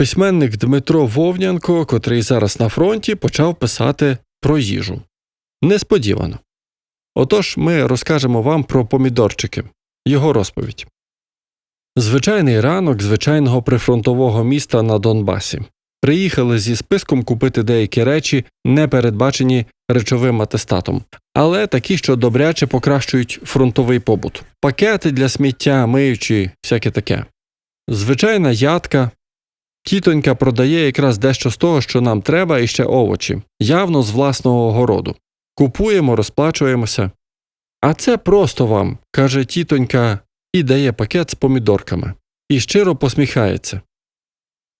Письменник Дмитро Вовнянко, котрий зараз на фронті, почав писати про їжу. Несподівано. Отож, ми розкажемо вам про помідорчики, його розповідь. Звичайний ранок звичайного прифронтового міста на Донбасі. Приїхали зі списком купити деякі речі, не передбачені речовим атестатом, але такі, що добряче покращують фронтовий побут. Пакети для сміття, миючі, всяке таке. Звичайна ядка. Тітонька продає якраз дещо з того, що нам треба, і ще овочі, явно з власного городу. Купуємо, розплачуємося. А це просто вам, каже тітонька, і дає пакет з помідорками. І щиро посміхається.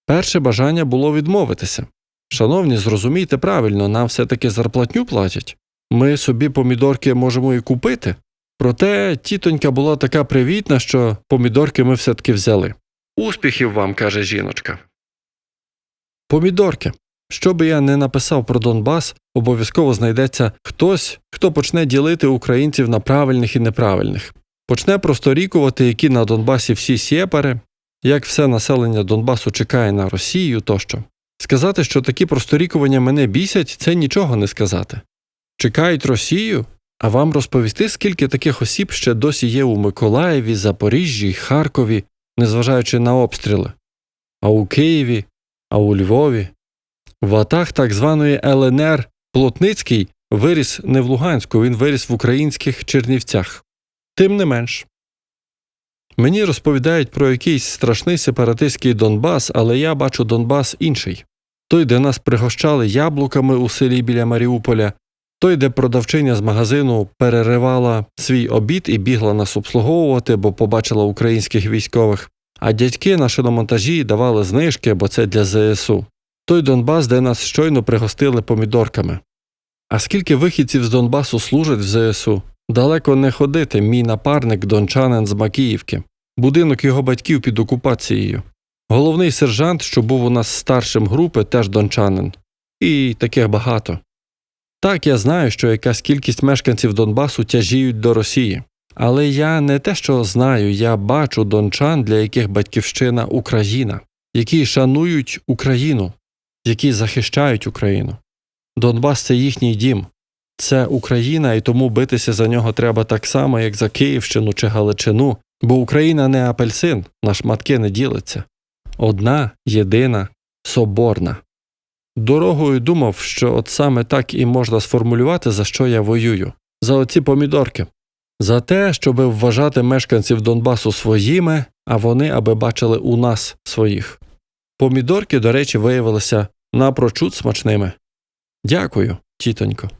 Перше бажання було відмовитися. Шановні, зрозумійте правильно, нам все таки зарплатню платять. Ми собі помідорки можемо і купити. Проте тітонька була така привітна, що помідорки ми все таки взяли. Успіхів вам, каже жіночка. Помідорки. Що би я не написав про Донбас, обов'язково знайдеться хтось, хто почне ділити українців на правильних і неправильних, почне просторікувати, які на Донбасі всі сєпари, як все населення Донбасу чекає на Росію тощо. Сказати, що такі просторікування мене бісять, це нічого не сказати. Чекають Росію, а вам розповісти, скільки таких осіб ще досі є у Миколаєві, Запоріжжі, Харкові, незважаючи на обстріли, а у Києві, а у Львові. В атах так званої ЛНР Плотницький виріс не в Луганську, він виріс в українських Чернівцях. Тим не менш. Мені розповідають про якийсь страшний сепаратистський Донбас, але я бачу Донбас інший той, де нас пригощали яблуками у селі біля Маріуполя, той, де продавчиня з магазину переривала свій обід і бігла нас обслуговувати, бо побачила українських військових, а дядьки на шиномонтажі давали знижки, бо це для ЗСУ. Той Донбас, де нас щойно пригостили помідорками. А скільки вихідців з Донбасу служать в ЗСУ? Далеко не ходити, мій напарник дончанин з Макіївки, будинок його батьків під окупацією. Головний сержант, що був у нас старшим групи, теж дончанин. І таких багато. Так, я знаю, що якась кількість мешканців Донбасу тяжіють до Росії. Але я не те, що знаю, я бачу дончан, для яких батьківщина Україна, які шанують Україну, які захищають Україну. Донбас це їхній дім, це Україна, і тому битися за нього треба так само, як за Київщину чи Галичину, бо Україна не апельсин, на шматки не ділиться. Одна, єдина, соборна. Дорогою думав, що от саме так і можна сформулювати, за що я воюю, за оці помідорки, за те, щоби вважати мешканців Донбасу своїми, а вони аби бачили у нас своїх. Помідорки, до речі, виявилися напрочуд смачними. Дякую, тітонько.